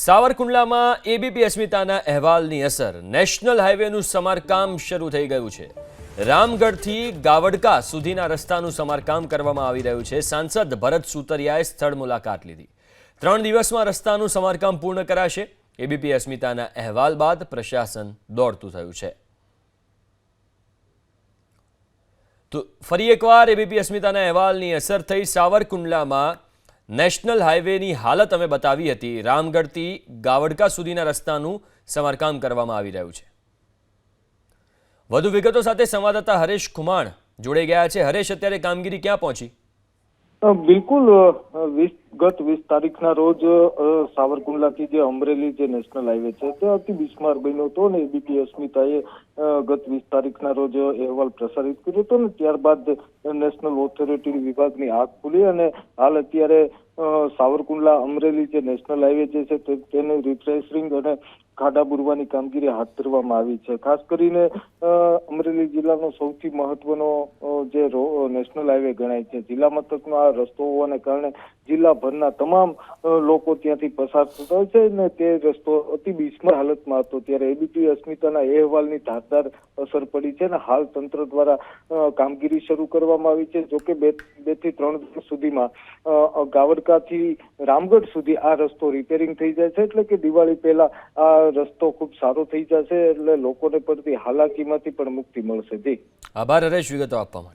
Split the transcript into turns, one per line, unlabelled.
સાવરકુંડલામાં ABP અસ્મિતાના અહેવાલની અસર. National હાઈવેનું સમારકામ શરૂ થઈ ગયું છે. રામગઢથી ગાવડકા સુધીના રસ્તાનું સમારકામ કરવામાં આવી રહ્યું છે. સાંસદ ભરત સુતરિયાએ સ્થળ મુલાકાત લીધી. ત્રણ દિવસમાં રસ્તાનું સમારકામ પૂર્ણ કરાશે. એબીપી અસ્મિતાના અહેવાલ બાદ પ્રશાસન દોડતું થયું છે. તો ફરી એકવાર એબીપી અસ્મિતાના અહેવાલની અસર થઈ સાવરકુંડલામાં નેશનલ હાઈવેની હાલત અમે બતાવી હતી. રામગઢથી ગાવડકા સુધીના રસ્તાનું સમારકામ કરવામાં આવી રહ્યું છે. વધુ વિગતો સાથે સંવાદદાતા હરેશ ખુમાણ જોડે ગયા છે. હરેશ, અત્યારે કામગીરી ક્યાં પહોંચી?
બિલકુલ ગત વીસ તારીખના રોજ સાવરકુંડલાથી જે અમરેલી જે નેશનલ હાઈવે છે, તે અતિ બિસ્માર બન્યો હતો અને એબીપી અસ્મિતાએ ગત વીસ તારીખના રોજ અહેવાલ પ્રસારિત કર્યો હતો ને ત્યારબાદ નેશનલ ઓથોરિટી વિભાગની આંખ ખુલી અને હાલ અત્યારે સાવરકુંડલા અમરેલી જે નેશનલ હાઈવે જે છે તેને રિફ્રેશિંગ અને ખાડા બુરવાની કામગીરી હાથ ધરવામાં આવી છે. ખાસ કરીને અમરેલી જિલ્લાનો સૌથી મહત્વનો જે નેશનલ હાઈવે ગણાય છે. જિલ્લા મથકનો આ રસ્તો હોવાને કારણે જિલ્લાભરના તમામ લોકો ત્યાંથી પસાર થતા હોય છે ને તે રસ્તો અતિ બિસ્માર હાલતમાં હતો. ત્યારે એબીપી અસ્મિતાના અહેવાલની ધારદાર અસર પડી છે અને હાલ તંત્ર દ્વારા કામગીરી શરૂ કરવામાં આવી છે. જોકે બે બેથી ત્રણ દિવસ સુધીમાં ગાવડકાથી રામગઢ સુધી આ રસ્તો રિપેરિંગ થઈ જાય છે. એટલે કે દિવાળી પહેલા આ રસ્તો ખૂબ સારો થઈ જશે એટલે લોકોને પડતી હાલાકીમાંથી પણ મુક્તિ મળશે. જી.
આભાર હરેશ, વિગતો આપવા માટે